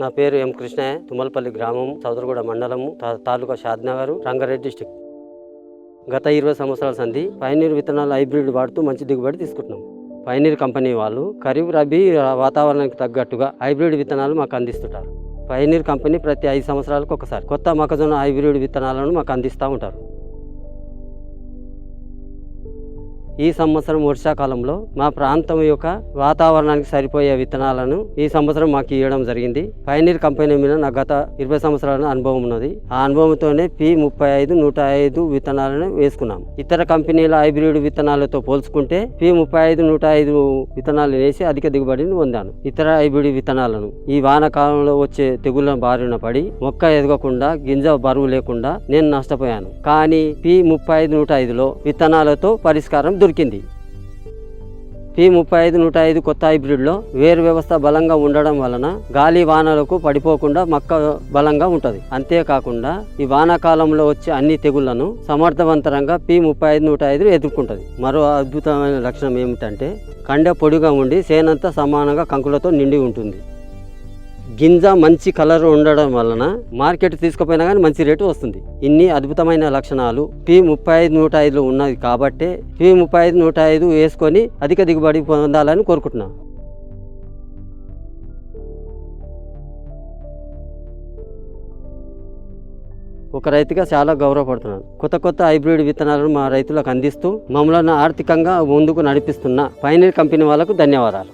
నా పేరు ఎం కృష్ణయ్య తుమ్మలపల్లి గ్రామం చౌదరగూడ మండలము తాలూకా షాద్నగర్ రంగారెడ్డి డిస్టిక్. గత ఇరవై సంవత్సరాల సంధి పైనీర్ విత్తనాలు హైబ్రిడ్ వాడుతూ మంచి దిగుబడి తీసుకుంటున్నాం. పైనీర్ కంపెనీ వాళ్ళు ఖరీఫ్ రబీ వాతావరణానికి తగ్గట్టుగా హైబ్రిడ్ విత్తనాలు మాకు అందిస్తుంటారు. పైనీర్ కంపెనీ ప్రతి ఐదు సంవత్సరాలకు ఒకసారి కొత్త మొక్కజొన్న హైబ్రిడ్ విత్తనాలను మాకు అందిస్తూ ఉంటారు. ఈ సంవత్సరం వర్షాకాలంలో మా ప్రాంతం యొక్క వాతావరణానికి సరిపోయే విత్తనాలను ఈ సంవత్సరం మాకు ఇవ్వడం జరిగింది. పైనీర్ కంపెనీ మీద నాకు గత ఇరవై సంవత్సరాల అనుభవం ఉన్నది. ఆ అనుభవంతోనే పి ముప్పై ఐదు నూట ఐదు విత్తనాలను వేసుకున్నాం. ఇతర కంపెనీల హైబ్రిడ్ విత్తనాలతో పోల్చుకుంటే పి ముప్పై ఐదు నూట ఐదు విత్తనాలు వేసి అధిక దిగుబడిని పొందాను. ఇతర హైబ్రిడ్ విత్తనాలను ఈ వానకాలంలో వచ్చే తెగుళ్ళ బారిన పడి మొక్క ఎదగకుండా గింజ బరువు లేకుండా నేను నష్టపోయాను. కానీ పి ముప్పై ఐదు నూట ఐదులో విత్తనాలతో పరిష్కారం దొరికింది. పి ముప్పై ఐదు నూట ఐదు కొత్త హైబ్రిడ్లో వేరు వ్యవస్థ బలంగా ఉండడం వలన గాలి వానలకు పడిపోకుండా మొక్క బలంగా ఉంటుంది. అంతేకాకుండా ఈ వానాకాలంలో వచ్చే అన్ని తెగుళ్ళను సమర్థవంతరంగా పి ముప్పై ఐదు నూట ఐదు ఎదుర్కొంటుంది. మరో అద్భుతమైన లక్షణం ఏమిటంటే కండె పొడిగా ఉండి సేనంతా సమానంగా కంకులతో నిండి ఉంటుంది. గింజ మంచి కలర్ ఉండడం వలన మార్కెట్ తీసుకుపోయినా కానీ మంచి రేటు వస్తుంది. ఇన్ని అద్భుతమైన లక్షణాలు పి ముప్పై ఐదు నూట ఐదులో ఉన్నది కాబట్టే పి ముప్పై ఐదు నూట ఐదు వేసుకొని అధిక దిగుబడి పొందాలని కోరుకుంటున్నాను ఒక రైతుగా చాలా గౌరవపడుతున్నాను. కొత్త కొత్త హైబ్రిడ్ విత్తనాలను మా రైతులకు అందిస్తూ మమ్మల్ని ఆర్థికంగా ముందుకు నడిపిస్తున్న పైనీర్ కంపెనీ వాళ్ళకు ధన్యవాదాలు.